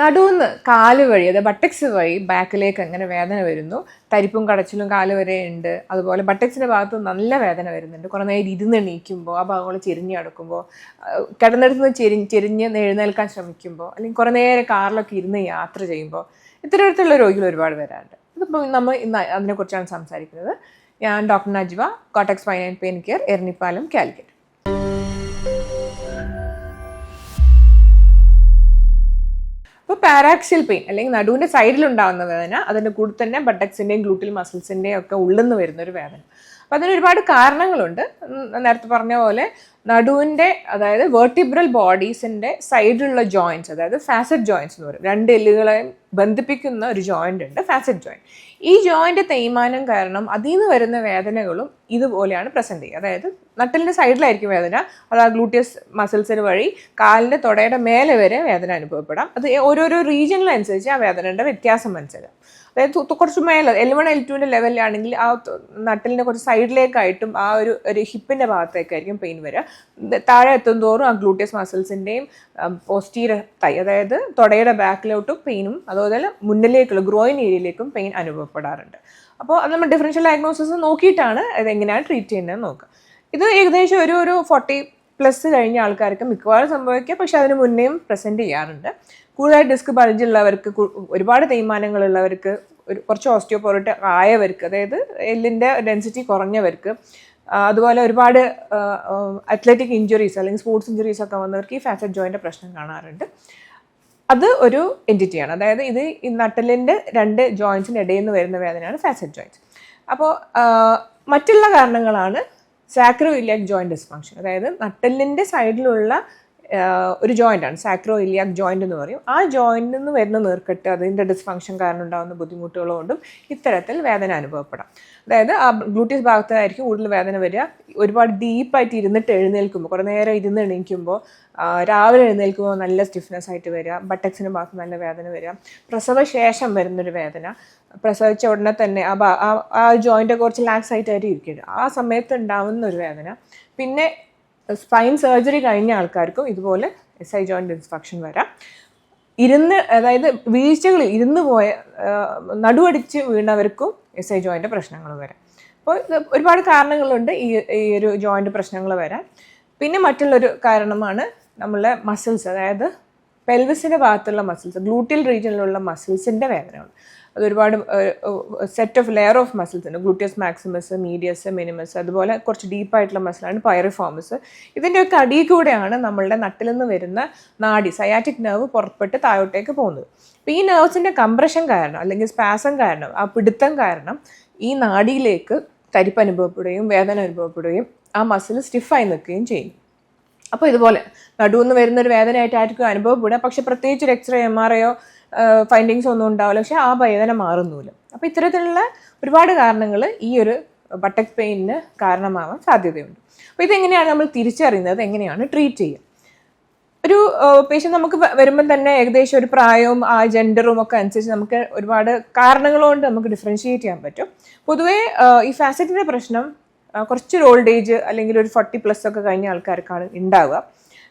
നടുവെന്ന് കാൽ വഴി അതായത് ബട്ടക്സ് വഴി ബാക്കിലേക്ക് അങ്ങനെ വേദന വരുന്നു. തരിപ്പും കടച്ചിലും കാൽ വരെ ഉണ്ട്. അതുപോലെ ബട്ടക്സിന്റെ ഭാഗത്ത് നല്ല വേദന വരുന്നുണ്ട്. കുറേ നേരം ഇരുന്ന് എണീക്കുമ്പോൾ ആ ഭാഗങ്ങൾ ചെരിഞ്ഞ് കിടക്കുമ്പോൾ കിടന്നിടത്ത് നിന്ന് ചെരി ചെരിഞ്ഞ് എഴുന്നേൽക്കാൻ ശ്രമിക്കുമ്പോൾ അല്ലെങ്കിൽ കുറേ നേരം കാറിലൊക്കെ ഇരുന്ന് യാത്ര ചെയ്യുമ്പോൾ ഇത്തരത്തിലുള്ള രോഗികൾ ഒരുപാട് വരാറുണ്ട്. ഇതിപ്പോൾ നമ്മൾ ഇന്ന് അതിനെക്കുറിച്ചാണ് സംസാരിക്കുന്നത്. ഞാൻ doctor Najwa cortex fine and pain care Eranhipalam Calicut. ഇപ്പോൾ പാരാക്സിൽ പെയിൻ അല്ലെങ്കിൽ നടുവിന്റെ സൈഡിലുണ്ടാകുന്ന വേദന അതിന്റെ കൂടെ തന്നെ ബട്ടക്സിന്റെയും ഗ്ലൂട്ടിൽ മസിൽസിന്റെയും ഒക്കെ ഉള്ളിൽ നിന്ന് വരുന്ന ഒരു വേദന. അപ്പോൾ അതിന് ഒരുപാട് കാരണങ്ങളുണ്ട്. നേരത്തെ പറഞ്ഞ പോലെ നടുവിന്റെ അതായത് വേർട്ടിബ്രൽ ബോഡീസിന്റെ സൈഡിലുള്ള ജോയിന്റ്സ് അതായത് ഫാസറ്റ് ജോയിന്റ്സ് എന്ന് പറയും. രണ്ട് എല്ലുകളെയും ബന്ധിപ്പിക്കുന്ന ഒരു ജോയിന്റ് ഉണ്ട് ഫാസറ്റ് ജോയിന്റ് ഈ ജോയിന്റ് തേയ്മാനം കാരണം അതിൽ നിന്ന് വരുന്ന വേദനകളും ഇതുപോലെയാണ് പ്രസന്റ് ചെയ്യുക. അതായത് നട്ടലിന്റെ സൈഡിലായിരിക്കും വേദന അത് ആ ഗ്ലൂട്ടിയസ് മസിൽസിന് വഴി കാലിന്റെ തുടയുടെ മേലെ വരെ വേദന അനുഭവപ്പെടാം. അത് ഓരോരോ റീജിയനിലനുസരിച്ച് ആ വേദനയുടെ വ്യത്യാസം മനസ്സിലാവും. അതായത് കുറച്ച് മേലെ എൽ വൺ എൽ ടുവിന്റെ ലെവലിലാണെങ്കിൽ ആ നട്ടലിന്റെ കുറച്ച് സൈഡിലേക്കായിട്ടും ആ ഒരു ഒരു ഹിപ്പിന്റെ ഭാഗത്തേക്കായിരിക്കും പെയിൻ വരിക താഴെ എത്തും തോറും ആ ഗ്ലൂട്ടിയസ് മസിൽസിന്റെയും പോസ്റ്റീര തൈ അതായത് തുടയുടെ ബാക്കിലോട്ടും പെയിനും അതുപോലെ മുന്നിലേക്കുള്ള ഗ്രോയിൻ ഏരിയയിലേക്കും പെയിൻ അനുഭവപ്പെടാറുണ്ട്. അപ്പോൾ അത് നമ്മൾ ഡിഫറൻഷ്യൽ ഡയഗ്നോസിസ് നോക്കിയിട്ടാണ് ഇത് എങ്ങനെയാണ് ട്രീറ്റ് ചെയ്യുന്നത് നോക്കുക ഇത് ഏകദേശം ഒരു ഒരു ഫോർട്ടി പ്ലസ് കഴിഞ്ഞ ആൾക്കാർക്ക് മിക്കവാറും സംഭവിക്കുക. പക്ഷെ അതിന് മുന്നേയും പ്രസന്റ് ചെയ്യാറുണ്ട്. കൂടുതലായി ഡിസ്ക് ബൾജ് ഉള്ളവർക്ക് കു- ഒരുപാട് തേയ്മാനങ്ങളുള്ളവർക്ക് ഒരു കുറച്ച് ഓസ്റ്റിയോപോറിട്ട് ആയവർക്ക് അതായത് എല്ലിന്റെ ഡെൻസിറ്റി കുറഞ്ഞവർക്ക് അതുപോലെ ഒരുപാട് അത്ലറ്റിക് ഇഞ്ചുറീസ് അല്ലെങ്കിൽ സ്പോർട്സ് ഇഞ്ചുറീസ് ഒക്കെ വന്നവർക്ക് ഈ ഫാസറ്റ് ജോയിന്റെ പ്രശ്നം കാണാറുണ്ട്. അത് ഒരു എന്റിറ്റിയാണ്. അതായത് ഇത് ഈ നട്ടലിന്റെ രണ്ട് ജോയിൻസിന്റെ ഇടയിൽ നിന്ന് വരുന്ന വേദനയാണ് ഫാസറ്റ് ജോയിൻസ്. അപ്പോൾ മറ്റുള്ള കാരണങ്ങളാണ് സാക്രോ ഇലിയാക് ജോയിന്റ് ഡിസ്ഫങ്ഷൻ. അതായത് നട്ടലിന്റെ സൈഡിലുള്ള ആഹ് ജോയിന്റ് ആണ്. സാക്രോ ഇലിയാക് ജോയിന്റ് എന്ന് പറയും. ആ ജോയിന്റിൽ നിന്ന് വരുന്ന നീർക്കെട്ട് അതിന്റെ ഡിസ്ഫങ്ഷൻ കാരണം ഉണ്ടാകുന്ന ബുദ്ധിമുട്ടുകൾ കൊണ്ടും ഇത്തരത്തിൽ വേദന അനുഭവപ്പെടാം. അതായത് ആ ഗ്ലൂട്ടീസ് ഭാഗത്തായിരിക്കും കൂടുതൽ വേദന വരിക. ഒരുപാട് ഡീപ്പായിട്ട് ഇരുന്നിട്ട് എഴുന്നേൽക്കുമ്പോൾ കുറേ നേരം ഇരുന്ന് എണീക്കുമ്പോൾ രാവിലെ എഴുന്നേൽക്കുമ്പോൾ നല്ല സ്റ്റിഫ്നെസ് ആയിട്ട് വരിക. ബട്ടക്സിന്റെ ഭാഗത്ത് നല്ല വേദന വരിക. പ്രസവശേഷം വരുന്നൊരു വേദന. പ്രസവിച്ച ഉടനെ തന്നെ ആ ആ- ആ ജോയിന്റ് കുറച്ച് ലാക്സ് ആയിട്ടായിരിക്കും. ഇരിക്കുന്നത് ആ സമയത്ത് ഉണ്ടാവുന്ന ഒരു വേദന. പിന്നെ സ്പൈൻ സർജറി കഴിഞ്ഞ ആൾക്കാർക്കും ഇതുപോലെ എസ് ഐ ജോയിന്റ് ഇൻസ്ട്രക്ഷൻ വരാം. ഇരുന്ന് അതായത് വീഴ്ചകൾ ഇരുന്ന് പോയ നടുവടിച്ച് വീണവർക്കും എസ് ഐ ജോയിന്റ് പ്രശ്നങ്ങൾ വരാം. അപ്പോൾ ഒരുപാട് കാരണങ്ങളുണ്ട് ഈ ഈ ഒരു ജോയിന്റ് പ്രശ്നങ്ങൾ വരാൻ. പിന്നെ മറ്റുള്ളൊരു കാരണമാണ് നമ്മളെ മസിൽസ് അതായത് പെൽവിസിന്റെ ഭാഗത്തുള്ള മസിൽസ് ഗ്ലൂട്ടിയൽ റീജിയനിലുള്ള മസിൽസിന്റെ വേദനയാണ്. അത് ഒരുപാട് set of layer of muscles ഉണ്ട്. ഗ്ലൂട്ടിയസ് മാക്സിമസ് മീഡിയസ് മിനിമസ് അതുപോലെ കുറച്ച് ഡീപ്പായിട്ടുള്ള മസിലാണ് പൈറിഫോമസ് ഇതിന്റെയൊക്കെ അടിയിൽ കൂടെയാണ് നമ്മളുടെ നട്ടിൽ നിന്ന് വരുന്ന നാഡി സയാറ്റിക് നെർവ് പുറപ്പെട്ട് താഴോട്ടേക്ക് പോകുന്നത്. അപ്പോൾ ഈ നെർവ്സിന്റെ കംപ്രഷൻ കാരണം അല്ലെങ്കിൽ സ്പാസം കാരണം ആ പിടുത്തം കാരണം ഈ നാടിയിലേക്ക് തരിപ്പ് അനുഭവപ്പെടുകയും വേദന അനുഭവപ്പെടുകയും ആ മസിൽ സ്റ്റിഫായി നിൽക്കുകയും ചെയ്യും അപ്പോൾ ഇതുപോലെ നടുവെന്ന് വരുന്ന ഒരു വേദനയായിട്ടായിരിക്കും അനുഭവപ്പെടുക പക്ഷെ പ്രത്യേകിച്ച് ഒരു എക്സ്റേ എം ആർ ഐയോ ഫൈൻഡിങ്സ് ഒന്നും ഉണ്ടാവില്ല. പക്ഷെ ആ വേദന മാറുന്നില്ല. അപ്പോൾ ഇത്തരത്തിലുള്ള ഒരുപാട് കാരണങ്ങൾ ഈ ഒരു ബട്ടക് പെയിനിന് കാരണമാവാൻ സാധ്യതയുണ്ട്. അപ്പോൾ ഇതെങ്ങനെയാണ് നമ്മൾ തിരിച്ചറിയുന്നത്? എങ്ങനെയാണ് ട്രീറ്റ് ചെയ്യുക? ഒരു പേഷ്യന്റ് നമുക്ക് വരുമ്പം തന്നെ ഏകദേശം ഒരു പ്രായവും ആ ജെൻഡറും ഒക്കെ അനുസരിച്ച് നമുക്ക് ഒരുപാട് കാരണങ്ങളുകൊണ്ട് നമുക്ക് ഡിഫറൻഷിയേറ്റ് ചെയ്യാൻ പറ്റും. പൊതുവേ ഈ ഫാസറ്റിന്റെ പ്രശ്നം കുറച്ചൊരു ഓൾഡ് ഏജ് അല്ലെങ്കിൽ ഒരു ഫോർട്ടി പ്ലസ് ഒക്കെ കഴിഞ്ഞ ആൾക്കാർക്കാണ് ഉണ്ടാവുക.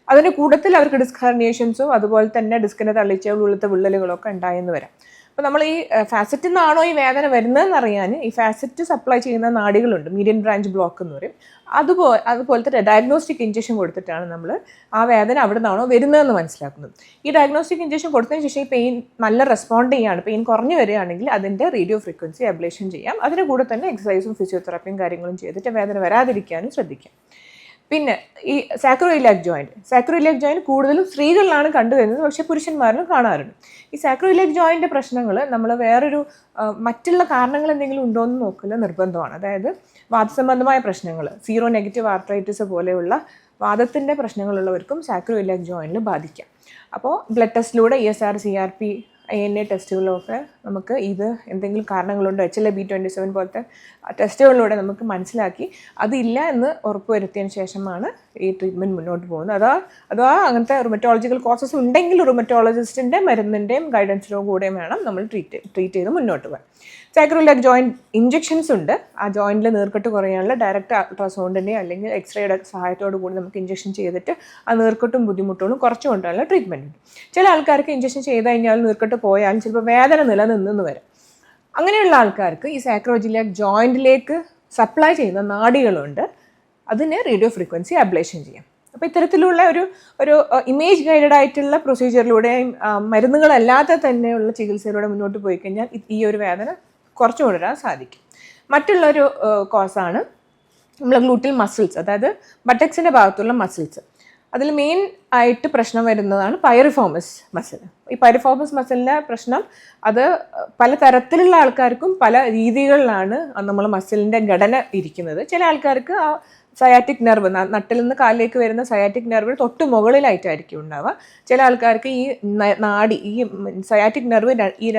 അതിന്റെ കൂട്ടത്തിൽ അവർക്ക് ഡിസ്ക് ഹെർണിയേഷൻസും അതുപോലെ തന്നെ ഡിസ്കിനെ തള്ളിച്ച ഉള്ളിലത്തെ വിള്ളലുകളൊക്കെ ഉണ്ടായെന്ന് വരാം. അപ്പോൾ നമ്മൾ ഈ ഫാസറ്റിൽ നിന്നാണോ ഈ വേദന വരുന്നതെന്ന് അറിയാൻ ഈ ഫാസറ്റ് സപ്ലൈ ചെയ്യുന്ന നാടികളുണ്ട്. മീഡിയൻ ബ്രാഞ്ച് ബ്ലോക്ക് എന്ന് പറയും. അതുപോലെ അതുപോലത്തെ ഡയഗ്നോസ്റ്റിക് ഇഞ്ചക്ഷൻ കൊടുത്തിട്ടാണ് നമ്മൾ ആ വേദന അവിടെ നിന്നാണോ വരുന്നതെന്ന് മനസ്സിലാക്കുന്നത്. ഈ ഡയഗ്നോസ്റ്റിക് ഇഞ്ചക്ഷൻ കൊടുത്തതിന് ശേഷം ഈ പെയിൻ നല്ല റെസ്പോണ്ട് ചെയ്യുകയാണ് പെയിൻ കുറഞ്ഞു വരികയാണെങ്കിൽ അതിന്റെ റേഡിയോ ഫ്രീക്വൻസി അബ്ലേഷൻ ചെയ്യാം. അതിന്റെ കൂടെ തന്നെ എക്സസൈസും ഫിസിയോതെറാപ്പിയും കാര്യങ്ങളും ചെയ്തിട്ട് വേദന വരാതിരിക്കാനും ശ്രദ്ധിക്കാം. പിന്നെ ഈ സാക്രോയിലാക് ജോയിന്റ് സാക്രോയിലാക് ജോയിന്റ് കൂടുതലും സ്ത്രീകളിലാണ് കണ്ടുവരുന്നത്. പക്ഷേ പുരുഷന്മാരിലും കാണാറുണ്ട്. ഈ സാക്രോയിലാക് ജോയിന്റെ പ്രശ്നങ്ങൾ നമ്മൾ വേറൊരു മറ്റുള്ള കാരണങ്ങൾ എന്തെങ്കിലും ഉണ്ടോ എന്ന് നോക്കുന്ന നിർബന്ധമാണ്. അതായത് വാദസംബന്ധമായ പ്രശ്നങ്ങൾ സീറോ നെഗറ്റീവ് ആർത്രൈറ്റിസ് പോലെയുള്ള വാദത്തിന്റെ പ്രശ്നങ്ങളുള്ളവർക്കും സാക്രോയിലാക് ജോയിന്റിൽ ബാധിക്കാം. അപ്പോൾ blood ടെസ്റ്റിലൂടെ E S R C R P A N A ടെസ്റ്റുകളിലൊക്കെ നമുക്ക് ഇത് എന്തെങ്കിലും കാരണങ്ങളുണ്ടോ? H L A B twenty seven പോലത്തെ ടെസ്റ്റുകളിലൂടെ നമുക്ക് മനസ്സിലാക്കി അതില്ല എന്ന് ഉറപ്പുവരുത്തിയതിന് ശേഷമാണ് ഈ ട്രീറ്റ്മെന്റ് മുന്നോട്ട് പോകുന്നത്. അതാ അഥവാ അങ്ങനത്തെ റുമറ്റോളജിക്കൽ കോസസ് ഉണ്ടെങ്കിൽ റുമറ്റോളജിസ്റ്റിന്റെ മരുന്നിന്റെയും ഗൈഡൻസിനോ കൂടെ വേണം നമ്മൾ ട്രീറ്റ് ട്രീറ്റ് ചെയ്ത് മുന്നോട്ട് പോകാൻ. സൈക്രോലാക് ജോയിന്റ് ഇഞ്ചെക്ഷൻസ് ഉണ്ട്. ആ ജോയിന്റിൽ നീർക്കെട്ട് കുറയാനുള്ള ഡയറക്റ്റ് അൾട്രാസൗണ്ടിന്റെയോ അല്ലെങ്കിൽ എക്സ്റേയുടെ സഹായത്തോടു കൂടി നമുക്ക് ഇഞ്ചെക്ഷൻ ചെയ്തിട്ട് ആ നീർക്കെട്ടും ബുദ്ധിമുട്ടുകളും കുറച്ചുകൊണ്ടുള്ള ട്രീറ്റ്മെന്റ് ഉണ്ട്. ചില ആൾക്കാർക്ക് ഇഞ്ചെക്ഷൻ ചെയ്ത് കഴിഞ്ഞാൽ നീർക്കെട്ട് പോയാലും ചിലപ്പോൾ വേദന നിലനിന്നെന്ന് വരും. അങ്ങനെയുള്ള ആൾക്കാർക്ക് ഈ സാക്രോജിലിയാക് ജോയിന്റിലേക്ക് സപ്ലൈ ചെയ്യുന്ന നാടികളുണ്ട് അതിന് റേഡിയോ ഫ്രീക്വൻസി അബ്ലേഷൻ ചെയ്യാം. അപ്പോൾ ഇത്തരത്തിലുള്ള ഒരു ഒരു ഇമേജ് ഗൈഡഡ് ആയിട്ടുള്ള പ്രൊസീജിയറിലൂടെയും മരുന്നുകളല്ലാതെ തന്നെയുള്ള ചികിത്സയിലൂടെ മുന്നോട്ട് പോയി കഴിഞ്ഞാൽ ഈ ഒരു വേദന കുറച്ചു കൊണ്ടുവരാൻ സാധിക്കും. മറ്റുള്ളൊരു കോസാണ് നമ്മൾ ഗ്ലൂട്ടിൽ മസിൽസ് അതായത് ബട്ടക്സിന്റെ ഭാഗത്തുള്ള മസിൽസ് അതിൽ മെയിൻ ആയിട്ട് പ്രശ്നം വരുന്നതാണ് പൈറിഫോമസ് മസിൽ ഈ പൈറിഫോമസ് മസിലിന്റെ പ്രശ്നം അത് പല തരത്തിലുള്ള ആൾക്കാർക്കും പല രീതികളിലാണ് നമ്മൾ മസിലിന്റെ ഘടന ഇരിക്കുന്നത്. ചില ആൾക്കാർക്ക് ആ സയാറ്റിക് നെർവ് നട്ടിൽ നിന്ന് കാലിലേക്ക് വരുന്ന സയാറ്റിക് നെർവ് തൊട്ട് മുകളിലായിട്ടായിരിക്കും ഉണ്ടാവുക. ചില ആൾക്കാർക്ക് ഈ നാടി ഈ സയാറ്റിക് നെർവ് ഈ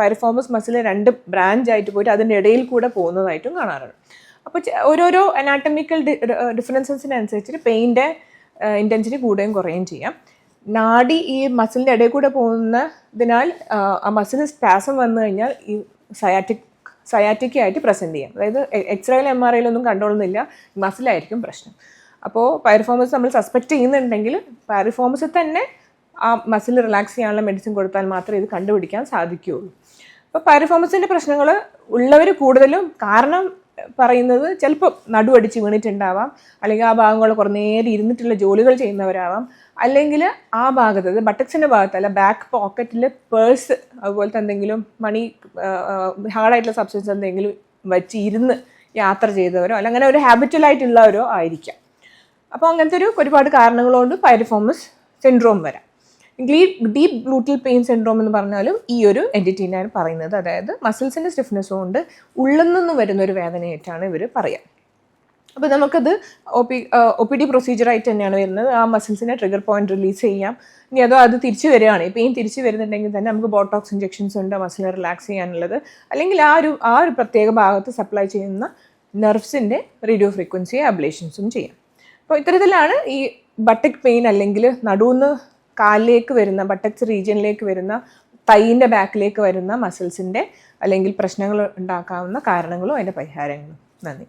പൈറിഫോമസ് മസിൽ രണ്ട് ബ്രാഞ്ച് ആയിട്ട് പോയിട്ട് അതിന്റെ ഇടയിൽ കൂടെ പോകുന്നതായിട്ടും കാണാറുണ്ട്. അപ്പോൾ ഓരോരോ അനാട്ടമിക്കൽ ഡിഫറൻസസിനനുസരിച്ചിട്ട് പെയിന്റെ ഇന്റൻസിറ്റി കൂടുകയും കുറയുകയും ചെയ്യാം. നാഡി ഈ മസിലിന്റെ ഇടയിൽ കൂടെ പോകുന്നതിനാൽ ആ, മസിൽ സ്പാസം വന്നു കഴിഞ്ഞാൽ ഈ സയാറ്റിക് സയാറ്റിക്കായിട്ട് പ്രസന്റ് ചെയ്യാം. അതായത് എക്സ്റേയിൽ എം ആർ ഐയിലൊന്നും കണ്ടോളുന്നില്ല മസിലായിരിക്കും പ്രശ്നം. അപ്പോൾ പൈറിഫോമസ് നമ്മൾ സസ്പെക്റ്റ് ചെയ്യുന്നുണ്ടെങ്കിൽ പൈറിഫോമസ് തന്നെ ആ മസിൽ റിലാക്സ് ചെയ്യാനുള്ള മെഡിസിൻ കൊടുത്താൽ മാത്രമേ ഇത് കണ്ടുപിടിക്കാൻ സാധിക്കുകയുള്ളൂ. അപ്പോൾ പൈറിഫോമസിന്റെ പ്രശ്നങ്ങൾ ഉള്ളവർ കൂടുതലും കാരണം പറയുന്നത് ചിലപ്പോൾ നടുവടിച്ച് വീണിട്ടുണ്ടാവാം. അല്ലെങ്കിൽ ആ ഭാഗങ്ങൾ കുറേ നേരം ഇരുന്നിട്ടുള്ള ജോലികൾ ചെയ്യുന്നവരാവാം. അല്ലെങ്കിൽ ആ ഭാഗത്ത് അത് ബട്ടക്സിന്റെ ഭാഗത്തല്ല ബാക്ക് പോക്കറ്റിൽ പേഴ്സ് അതുപോലത്തെ എന്തെങ്കിലും മണി ഹാർഡായിട്ടുള്ള സബ്സ്റ്റൻസ് എന്തെങ്കിലും വെച്ച് ഇരുന്ന് യാത്ര ചെയ്തവരോ അല്ലെങ്കിൽ അങ്ങനെ ഒരു ഹാബിറ്റലായിട്ടുള്ളവരോ ആയിരിക്കാം. അപ്പോൾ അങ്ങനത്തെ ഒരു ഒരുപാട് കാരണങ്ങളുകൊണ്ട് പൈരിഫോമസ് സിൻഡ്രോം വരാം. ഡീപ്പ് ഗ്ലൂട്ടൽ പെയിൻ സിൻഡ്രോം എന്ന് പറഞ്ഞാലും ഈ ഒരു എന്റിറ്റീനാണ് പറയുന്നത്. അതായത് മസിൽസിന്റെ സ്റ്റിഫ്നെസ്സും കൊണ്ട് ഉള്ളിൽ നിന്ന് വരുന്ന ഒരു വേദനയായിട്ടാണ് ഇവർ പറയുക അപ്പോൾ നമുക്കത് O P O P D പ്രൊസീജിയറായിട്ട് തന്നെയാണ് വരുന്നത്. ആ മസിൽസിനെ ട്രിഗർ പോയിന്റ് റിലീസ് ചെയ്യാം. ഇനി അതോ അത് തിരിച്ചു വരികയാണ്. പെയിൻ തിരിച്ചു വരുന്നുണ്ടെങ്കിൽ തന്നെ നമുക്ക് ബോട്ടോക്സ് ഇഞ്ചെക്ഷൻസ് ഉണ്ട് മസിലിനെ റിലാക്സ് ചെയ്യാനുള്ളത്. അല്ലെങ്കിൽ ആ ഒരു ആ ഒരു പ്രത്യേക ഭാഗത്ത് സപ്ലൈ ചെയ്യുന്ന നെർവ്സിന്റെ റേഡിയോ ഫ്രീക്വൻസി അബ്ലേഷൻസും ചെയ്യാം. അപ്പോൾ ഇത്തരത്തിലാണ് ഈ ബട്ടക് പെയിൻ അല്ലെങ്കിൽ നടുവിന്ന് കാലിലേക്ക് വരുന്ന ബട്ടക്സ് റീജിയനിലേക്ക് വരുന്ന തൈന്റെ ബാക്കിലേക്ക് വരുന്ന മസിൽസിന്റെ അല്ലെങ്കിൽ പ്രശ്നങ്ങൾ ഉണ്ടാക്കാവുന്ന കാരണങ്ങളും അതിന്റെ പരിഹാരങ്ങളും. നന്ദി.